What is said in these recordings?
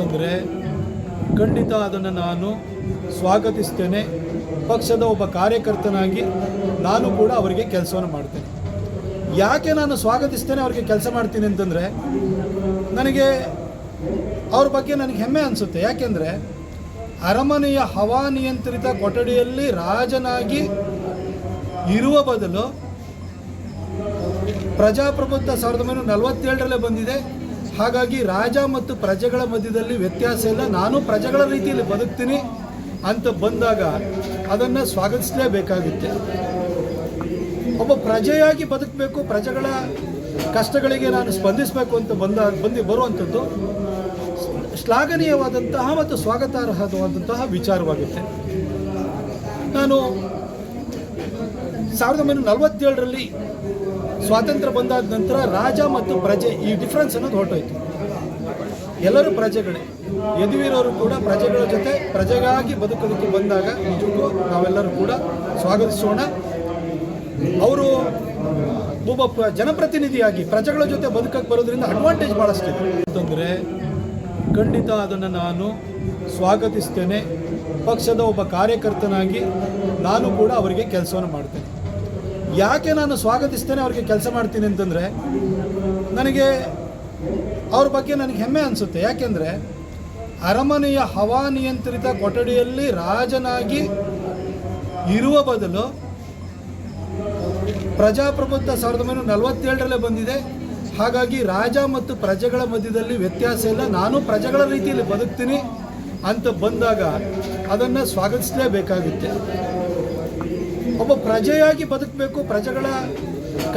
ಅಂತಂದರೆ ಖಂಡಿತ ಅದನ್ನು ನಾನು ಸ್ವಾಗತಿಸ್ತೇನೆ. ಪಕ್ಷದ ಒಬ್ಬ ಕಾರ್ಯಕರ್ತನಾಗಿ ನಾನು ಕೂಡ ಅವರಿಗೆ ಕೆಲಸವನ್ನು ಮಾಡ್ತೇನೆ. ಯಾಕೆ ನಾನು ಸ್ವಾಗತಿಸ್ತೇನೆ ಅವರಿಗೆ ಕೆಲಸ ಮಾಡ್ತೀನಿ ಅಂತಂದರೆ, ನನಗೆ ಅವ್ರ ಬಗ್ಗೆ ನನಗೆ ಹೆಮ್ಮೆ ಅನಿಸುತ್ತೆ. ಯಾಕೆಂದರೆ ಅರಮನೆಯ ಹವಾನಿಯಂತ್ರಿತ ಕೊಠಡಿಯಲ್ಲಿ ರಾಜನಾಗಿ ಇರುವ ಬದಲು ಪ್ರಜಾಪ್ರಭುತ್ವ ಸಾವಿರದ ಒಂಬೈನೂರ ನಲವತ್ತೇಳರಲ್ಲೇ ಬಂದಿದೆ. ಹಾಗಾಗಿ ರಾಜ ಮತ್ತು ಪ್ರಜೆಗಳ ಮಧ್ಯದಲ್ಲಿ ವ್ಯತ್ಯಾಸ ಇಲ್ಲ. ನಾನು ಪ್ರಜೆಗಳ ರೀತಿಯಲ್ಲಿ ಬದುಕ್ತೀನಿ ಅಂತ ಬಂದಾಗ ಅದನ್ನು ಸ್ವಾಗತಿಸಲೇಬೇಕಾಗುತ್ತೆ. ಒಬ್ಬ ಪ್ರಜೆಯಾಗಿ ಬದುಕಬೇಕು, ಪ್ರಜೆಗಳ ಕಷ್ಟಗಳಿಗೆ ನಾನು ಸ್ಪಂದಿಸಬೇಕು ಅಂತ ಬಂದ, ಬಂದು ಬರುವಂಥದ್ದು ಶ್ಲಾಘನೀಯವಾದಂತಹ ಮತ್ತು ಸ್ವಾಗತಾರ್ಹವಾದಂತಹ ವಿಚಾರವಾಗುತ್ತೆ. ನಾನು ಸಾವಿರದ ಒಂಬೈನೂರ ನಲವತ್ತೇಳರಲ್ಲಿ ಸ್ವಾತಂತ್ರ್ಯ ಬಂದಾದ ನಂತರ ರಾಜ ಮತ್ತು ಪ್ರಜೆ ಈ ಡಿಫ್ರೆನ್ಸ್ ಅನ್ನೋದು ಹೊರಟೋಯ್ತು. ಎಲ್ಲರೂ ಪ್ರಜೆಗಳೇ. ಯದುವೀರವರು ಕೂಡ ಪ್ರಜೆಗಳ ಜೊತೆ ಪ್ರಜೆಗಾಗಿ ಬದುಕೋದಕ್ಕೆ ಬಂದಾಗ ನಿಜಕ್ಕೂ ನಾವೆಲ್ಲರೂ ಕೂಡ ಸ್ವಾಗತಿಸೋಣ. ಅವರು ಒಬ್ಬ ಪ್ರ- ಜನಪ್ರತಿನಿಧಿಯಾಗಿ ಪ್ರಜೆಗಳ ಜೊತೆ ಬದುಕಕ್ಕೆ ಬರೋದ್ರಿಂದ ಅಡ್ವಾಂಟೇಜ್ ಭಾಳಷ್ಟಿದೆ ಅಂತಂದರೆ ಖಂಡಿತ ಅದನ್ನು ನಾನು ಸ್ವಾಗತಿಸ್ತೇನೆ. ಪಕ್ಷದ ಒಬ್ಬ ಕಾರ್ಯಕರ್ತನಾಗಿ ನಾನು ಕೂಡ ಅವರಿಗೆ ಕೆಲಸವನ್ನು ಮಾಡ್ತೇನೆ. ಯಾಕೆ ನಾನು ಸ್ವಾಗತಿಸ್ತೇನೆ ಅವ್ರಿಗೆ ಕೆಲಸ ಮಾಡ್ತೀನಿ ಅಂತಂದರೆ, ನನಗೆ ಅವ್ರ ಬಗ್ಗೆ ನನಗೆ ಹೆಮ್ಮೆ ಅನಿಸುತ್ತೆ. ಯಾಕೆಂದರೆ ಅರಮನೆಯ ಹವಾನಿಯಂತ್ರಿತ ಕೊಠಡಿಯಲ್ಲಿ ರಾಜನಾಗಿ ಇರುವ ಬದಲು ಪ್ರಜಾಪ್ರಭುತ್ವ ಸಾವಿರದ ಒಂಬೈನೂರ ನಲವತ್ತೇಳರಲ್ಲೇ ಬಂದಿದೆ. ಹಾಗಾಗಿ ರಾಜ ಮತ್ತು ಪ್ರಜೆಗಳ ಮಧ್ಯದಲ್ಲಿ ವ್ಯತ್ಯಾಸ ಇಲ್ಲ. ನಾನು ಪ್ರಜೆಗಳ ರೀತಿಯಲ್ಲಿ ಬದುಕ್ತೀನಿ ಅಂತ ಬಂದಾಗ ಅದನ್ನು ಸ್ವಾಗತಿಸಲೇಬೇಕಾಗುತ್ತೆ. ಒಬ್ಬ ಪ್ರಜೆಯಾಗಿ ಬದುಕಬೇಕು, ಪ್ರಜೆಗಳ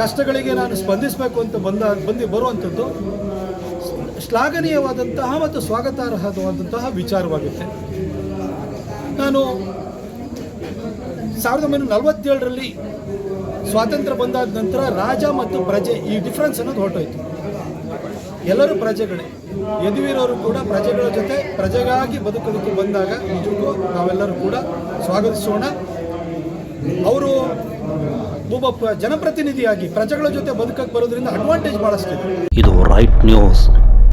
ಕಷ್ಟಗಳಿಗೆ ನಾನು ಸ್ಪಂದಿಸಬೇಕು ಅಂತ ಬಂದ, ಬಂದು ಬರುವಂಥದ್ದು ಶ್ಲಾಘನೀಯವಾದಂತಹ ಮತ್ತು ಸ್ವಾಗತಾರ್ಹವಾದಂತಹ ವಿಚಾರವಾಗುತ್ತೆ. ನಾನು ಸಾವಿರದ ಒಂಬೈನೂರ ನಲವತ್ತೇಳರಲ್ಲಿ ಸ್ವಾತಂತ್ರ್ಯ ಬಂದಾದ ನಂತರ ರಾಜ ಮತ್ತು ಪ್ರಜೆ ಈ ಡಿಫ್ರೆನ್ಸ್ ಅನ್ನೋದು ಹೊರಟೋಯ್ತು. ಎಲ್ಲರೂ ಪ್ರಜೆಗಳೇ. ಯದುವೀರವರು ಕೂಡ ಪ್ರಜೆಗಳ ಜೊತೆ ಪ್ರಜೆಗಾಗಿ ಬದುಕೋದಕ್ಕೆ ಬಂದಾಗ ನಿಜಕ್ಕೂ ನಾವೆಲ್ಲರೂ ಕೂಡ ಸ್ವಾಗತಿಸೋಣ. ಅವರು ಒಬ್ಬ ಜನಪ್ರತಿನಿಧಿಯಾಗಿ ಪ್ರಜೆಗಳ ಜೊತೆ ಬದುಕಕ್ಕೆ ಬರೋದ್ರಿಂದ ಅಡ್ವಾಂಟೇಜ್ ಭಾಳಷ್ಟಿದೆ ಇದು ರೈಟ್ ನ್ಯೂಸ್